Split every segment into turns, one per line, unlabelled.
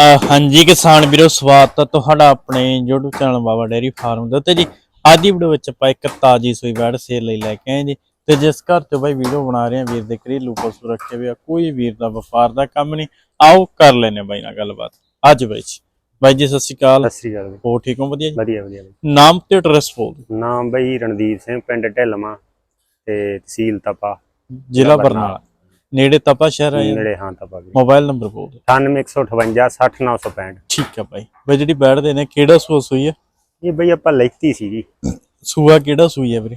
ਹਾਂਜੀ ਕਿਸਾਨ ਵੀਰੋ ਸਵਾਗਤ ਹੈ ਤੁਹਾਡਾ ਆਪਣੇ YouTube channel Baba dairy farm ਦੇ ਉੱਤੇ ਜੀ ਅੱਜ ਦੀ ਵੀਡੀਓ ਵਿੱਚ ਆਪਾਂ ਇੱਕ ਤਾਜੀ ਸੂਈ ਬੈੜ ਸੇਲ ਲਈ ਲੈ ਕੇ ਆਏ ਜੀ ਤੇ ਜਿਸ ਘਰ ਤੋਂ ਬਾਈ ਵੀਡੀਓ ਬਣਾ ਰਹੇ ਆ ਵੀਰ ਦੇ ਘਰੇਲੂ ਪਸ਼ੂ ਰੱਖੇ ਹੋਏ ਆ ਕੋਈ ਵੀਰ ਦਾ ਵਪਾਰ ਦਾ ਕੰਮ ਨਹੀਂ ਆਓ ਕਰ ਲੈਨੇ ਬਾਈ ਨਾਲ ਗੱਲਬਾਤ ਅੱਜ ਬਾਈ ਜੀ ਬਾਈ ਜੀ ਸਤਿ ਸ਼੍ਰੀ ਅਕਾਲ
ਸਤਿ ਸ੍ਰੀ ਅਕਾਲ।
ਹੋ ਠੀਕ ਹੋ ਵਧੀਆ ਜੀ
ਵਧੀਆ ਵਧੀਆ ਬਈ।
ਨਾਮ ਤੇ ਐਡਰੈਸ ਬੋਲ।
ਨਾਮ ਬਈ ਰਣਦੀਪ ਸਿੰਘ ਪਿੰਡ ਢਿਲਮਾ ਤੇ ਤਹਿਸੀਲ ਤਪਾ
ਜ਼ਿਲ੍ਹਾ
ਬਰਨਾਲਾ।
ਨੇੜੇ ਤਪਾ ਸ਼ਹਿਰ ਹੈ
ਨੇੜੇ ਹਾਂ ਤਪਾ ਵੀ।
ਮੋਬਾਈਲ ਨੰਬਰ ਬੋਲ ਦਿਓ।
9158 60965
ਠੀਕ ਹੈ ਬਾਈ ਬਾਈ ਜਿਹੜੀ ਬੈੜ ਦੇ ਨੇ ਕਿਹੜਾ ਸੂਆ ਸੂਈ ਹੈ?
ਇਹ ਬਈ ਆਪਾਂ ਲੈਤੀ ਸੀ ਜੀ।
ਸੂਆ ਕਿਹੜਾ ਸੂਈ ਹੈ ਵੀਰੇ?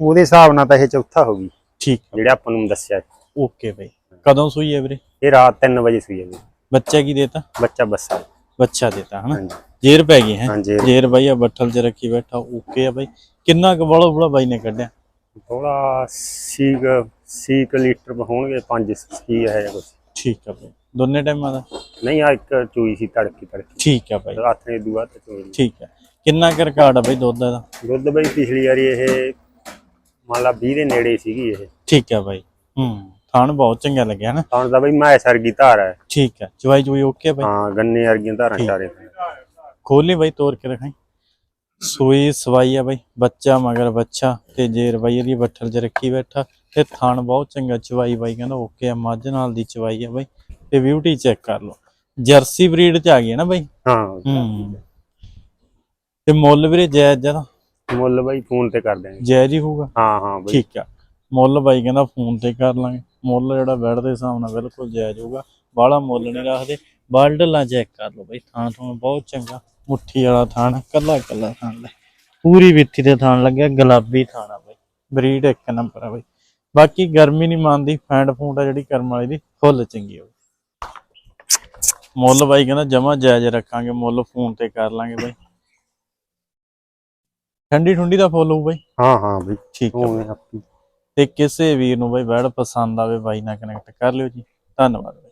ਉਹਦੇ ਹਿਸਾਬ ਨਾਲ ਤਾਂ ਇਹ ਚੌਥਾ ਹੋ ਗਈ।
ਠੀਕ
ਜਿਹੜਾ ਆਪਾਂ ਨੂੰ ਦੱਸਿਆ।
ਓਕੇ ਬਾਈ ਕਦੋਂ ਸੂਈ ਹੈ ਵੀਰੇ?
ਇਹ ਰਾਤ 3 ਵਜੇ ਸੂਈ ਹੈ
ਬੱਚਾ ਕੀ ਦੇਤਾ?
ਬੱਚਾ ਬੱਸਾ।
ਬੱਚਾ ਦੇਤਾ ਹਨਾ? ਜੇਰ ਪੈ ਗਈ ਹੈ? ਜੇਰ। ਬਾਈ ਆ ਬੱਠਲ 'ਚ ਰੱਖੀ ਬੈਠਾ ਓਕੇ ਆ ਬਾਈ ਕਿੰਨਾ ਕੁ ਬੜਾ ਬੜਾ ਬਾਈ ਨੇ ਕੱਢਿਆ?
ਥੋੜਾ ਸੀਕ ਸੀਕ ਲੀਟਰ ਹੋਣਗੇ 5 ਸੀ ਹੈ ਜਾਂ ਕੁਛ।
ਠੀਕ ਆ ਦੋਨੇ ਟਾਈਮਾਂ ਦਾ?
ਨਹੀਂ ਆ ਇੱਕ ਚੂਈ ਸੀ ਤੜਕੀ ਤੜਕੀ।
ਠੀਕ ਆ ਬਾਈ।
ਰਾਤ ਨੇ ਦੂਆ ਤੇ ਚੂਈ
ਠੀਕ ਆ। ਕਿੰਨਾ ਕੁ ਰਿਕਾਰਡ ਆ ਬਾਈ ਦੁੱਧ ਦਾ?
ਦੁੱਧ ਬਈ ਪਿਛਲੀ ਵਾਰੀ ਇਹ ਮੰਨ ਲਾ 20 ਦੇ ਨੇੜੇ ਸੀਗੀ ਇਹ।
ਠੀਕ ਆ ਬਾਈ। ਹੂੰ ਥਾਣ ਬਹੁਤ ਚੰਗਾ ਲੱਗਿਆ ਨਾ।
ਹੁਣ ਤਾਂ ਬਈ ਮੈਂ ਸਰਗੀ ਧਾਰ ਹੈ
ਠੀਕ ਆ ਚਵਾਈ ਚਵਾਈ ਓਕੇ ਬਾਈ।
ਹਾਂ ਗੰਨੇ ਵਰਗੀਆਂ ਧਾਰਾਂ। ਚਾਰੇ।
ਖੋਲੀ ਬਾਈ ਤੋੜ ਕੇ ਰਖਾਈ ਸੂਈ ਸਵਾਈ ਆ ਬਾਈ ਬੱਚਾ ਮਗਰ ਬੱਚਾ ਤੇ ਜੇਰ ਬਾਈ ਇਹਦੀ ਬੱਠਲ 'ਚ ਰੱਖੀ ਬੈਠਾ ਤੇ ਥਾਣ ਬਹੁਤ ਚੰਗਾ ਚਵਾਈ ਬਾਈ ਕਹਿੰਦਾ ਓਕੇ ਆ ਮੱਝ ਨਾਲ ਦੀ ਚਵਾਈ ਆ ਬਾਈ ਤੇ ਬਿਊਟੀ ਚੈੱਕ ਕਰ ਲਓ। ਜਰਸੀ ਬਰੀਡ 'ਚ ਆ ਗਈ ਹੈ ਨਾ ਬਾਈ?
ਹਾਂ।
ਤੇ ਮੁੱਲ ਵੀਰੇ ਜਾਇਜ਼ ਜਦਾ
ਮੁੱਲ ਬਾਈ ਫੋਨ ਤੇ ਕਰ ਦੇਣਗੇ
ਜਾਇਜ਼ ਹੀ ਹੋਊਗਾ?
ਹਾਂ ਹਾਂ ਬਾਈ।
ਠੀਕ ਆ। ਮੁੱਲ ਬਾਈ ਕਹਿੰਦਾ ਫੋਨ ਤੇ ਕਰ ਲਾਂਗੇ। ਮੁੱਲ ਜਿਹੜਾ ਬੈਡ ਦੇ ਹਿਸਾਬ ਨਾਲ ਬਿਲਕੁਲ ਜਾਇਜ਼ ਹੋਊਗਾ। ਬਾਹਲਾ ਮੁੱਲ ਨਹੀਂ ਰੱਖਦੇ। ਬਾਲਡਲਾਂ ਚੈੱਕ ਕਰ ਲਓ ਬਾਈ ਥਾਣ ਥਾਣ ਬਹੁਤ ਚੰਗਾ। ਮੁੱਠੀ ਵਾਲਾ ਥਾਣ ਕੱਲਾ ਕੱਲਾ ਥਾਣ ਲੈ। ਪੂਰੀ ਵਿੱਥੀ ਤੇ ਥਾਣ ਲੱਗਿਆ ਗੁਲਾਬੀ ਥਾਣ ਆ ਬਾਈ। ਬਰੀਡ ਇੱਕ ਨੰਬਰ ਆ ਬਾਈ। ਬਾਕੀ ਗਰਮੀ ਨਹੀਂ ਮੰਨਦੀ ਫੈਂਡ ਫੂੰਡ ਆ ਜਿਹੜੀ ਕਰਮ ਵਾਲੀ ਦੀ ਫੁੱਲ ਚੰਗੀ ਹੋਵੇ ਮੁੱਲ ਬਾਈ ਕਹਿੰਦਾ ਜਮਾ ਜਾਇਜ਼ ਰੱਖਾਂਗੇ ਮੁੱਲ ਫੋਨ ਤੇ ਕਰ ਲਾਂਗੇ ਬਾਈ। ਠੰਡੀ ਠੁੰਡੀ ਦਾ ਫੁੱਲ ਹੋਊ ਬਾਈ।
ਹਾਂ ਹਾਂ ਬਾਈ।
ਠੀਕ
ਆਪੀ।
ਤੇ ਕਿਸੇ ਵੀਰ ਨੂੰ ਬਾਈ ਬੈਡ ਪਸੰਦ ਆਵੇ ਬਾਈ ਨਾਲ ਕਨੈਕਟ ਕਰ ਲਿਓ ਜੀ। ਧੰਨਵਾਦ।